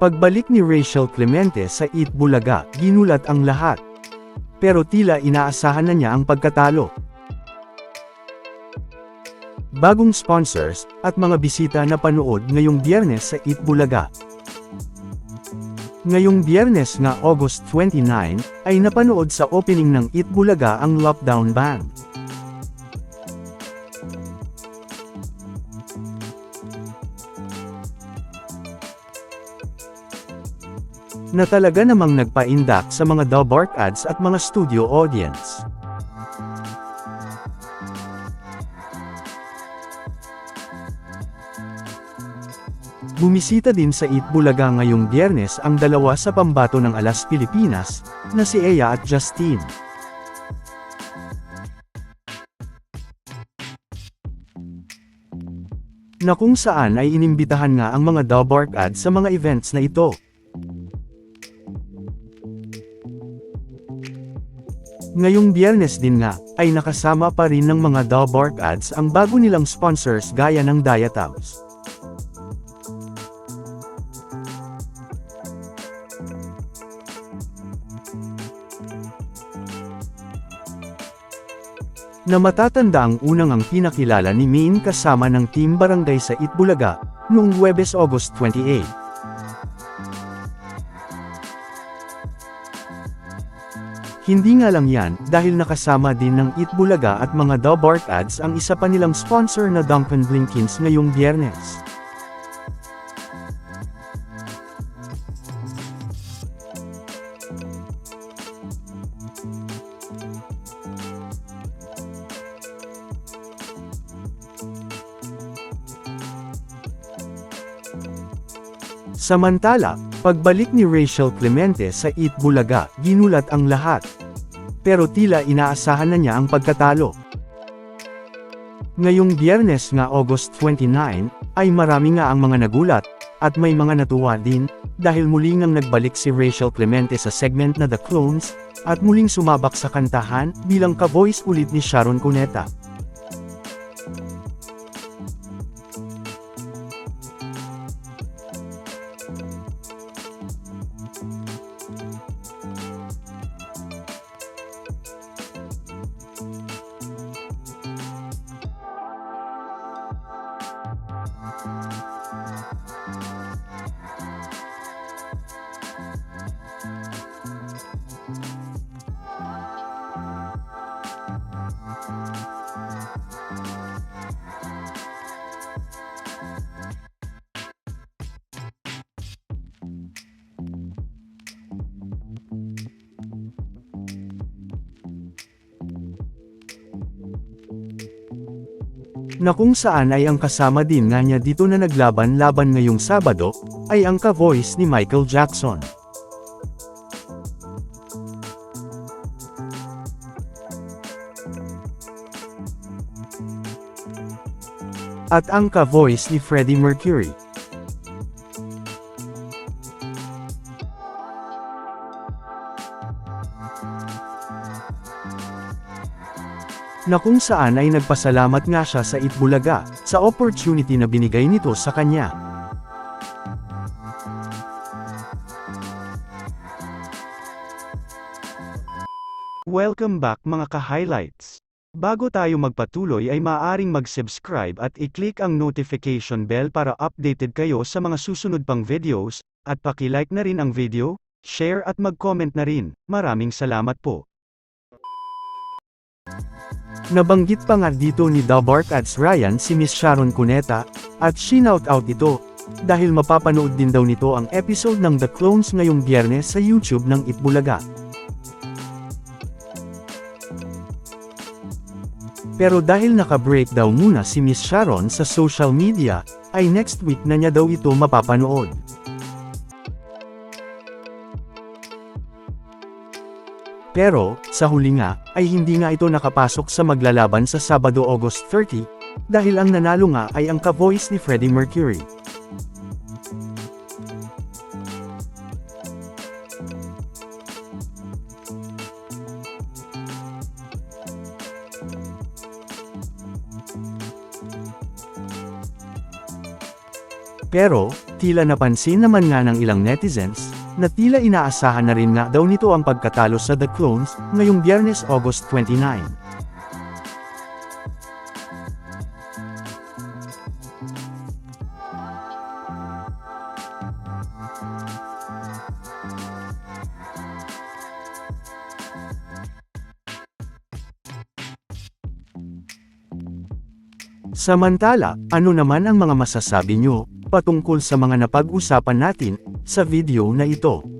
Pagbalik ni Rachel Clemente sa Eat Bulaga, ginulat ang lahat. Pero tila inaasahan na niya ang pagkatalo. Bagong sponsors, at mga bisita na panood ngayong biyernes sa Eat Bulaga. Ngayong biyernes nga August 29, ay napanood sa opening ng Eat Bulaga ang Lockdown Band. Na talaga namang nagpa-indak sa mga Dobark ads at mga studio audience. Bumisita din sa Eat Bulaga ngayong biyernes ang dalawa sa pambato ng Alas Pilipinas, na si Eya at Justine. Na kung saan ay inimbitahan nga ang mga Dobark ads sa mga events na ito. Ngayong biyernes din nga, ay nakasama pa rin ng mga Dalbark ads ang bago nilang sponsors gaya ng Diatabs. Na matatanda ang unang ang pinakilala ni Min kasama ng Team Barangay sa Itbulaga, noong Huwebes August 28. Hindi nga lang yan, dahil nakasama din ng Itbulaga at mga Dobark ads ang isa pa nilang sponsor na Duncan Blinkins ngayong biyernes. Samantala, pagbalik ni Rachel Clemente sa Eat Bulaga, ginulat ang lahat. Pero tila inaasahan na niya ang pagkatalo. Ngayong biyernes nga August 29, ay marami nga ang mga nagulat, at may mga natuwa din, dahil muli ngang nagbalik si Rachel Clemente sa segment na The Clones, at muling sumabak sa kantahan, bilang ka-voice ulit ni Sharon Cuneta. Na kung saan ay ang kasama din nga niya dito na naglaban-laban ngayong Sabado, ay ang ka-voice ni Michael Jackson. At ang ka-voice ni Freddie Mercury. Na kung saan ay nagpasalamat nga siya sa Itbulaga, sa opportunity na binigay nito sa kanya. Welcome back mga ka-highlights. Bago tayo magpatuloy ay maaaring mag-subscribe at i-click ang notification bell para updated kayo sa mga susunod pang videos, at paki-like na rin ang video, share at mag-comment na rin. Maraming salamat po. Nabanggit pa nga dito ni Dabark at Ryan si Miss Sharon Cuneta, at shinout out ito, dahil mapapanood din daw nito ang episode ng The Clones ngayong biyernes sa YouTube ng Itbulaga. Pero dahil naka-break daw muna si Miss Sharon sa social media, ay next week na niya daw ito mapapanood. Pero, sa huli nga, ay hindi nga ito nakapasok sa maglalaban sa Sabado August 30, dahil ang nanalo nga ay ang ka-voice ni Freddie Mercury. Pero, tila napansin naman nga ng ilang netizens, na tila inaasahan na rin nga daw nito ang pagkatalo sa The Clones, ngayong biyernes August 29. Samantala, ano naman ang mga masasabi nyo, patungkol sa mga napag-usapan natin, sa video na ito?